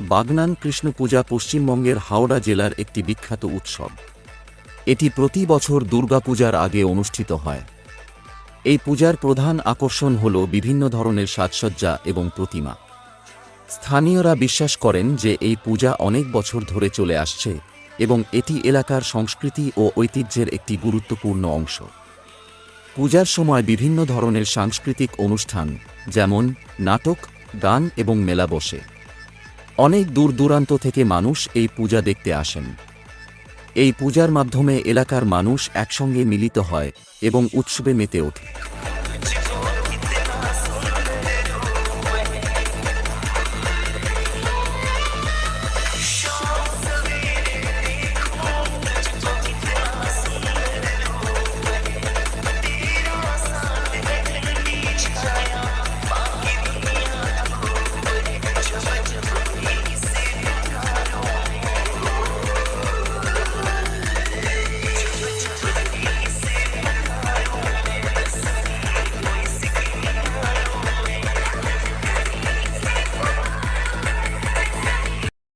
বাগনান কৃষ্ণ পূজা পশ্চিমবঙ্গের হাওড়া জেলার একটি বিখ্যাত উৎসব। এটি প্রতি বছর দুর্গাপূজার আগে অনুষ্ঠিত হয়। এই পূজার প্রধান আকর্ষণ হল বিভিন্ন ধরনের সাজসজ্জা এবং প্রতিমা। স্থানীয়রা বিশ্বাস করেন যে এই পূজা অনেক বছর ধরে চলে আসছে এবং এটি এলাকার সংস্কৃতি ও ঐতিহ্যের একটি গুরুত্বপূর্ণ অংশ। পূজার সময় বিভিন্ন ধরনের সাংস্কৃতিক অনুষ্ঠান, যেমন নাটক, গান এবং মেলা বসে। অনেক দূর দূরান্ত থেকে মানুষ এই পূজা দেখতে আসেন। এই পূজার মাধ্যমে এলাকার মানুষ একসঙ্গে মিলিত হয় এবং উৎসবে মেতে ওঠে।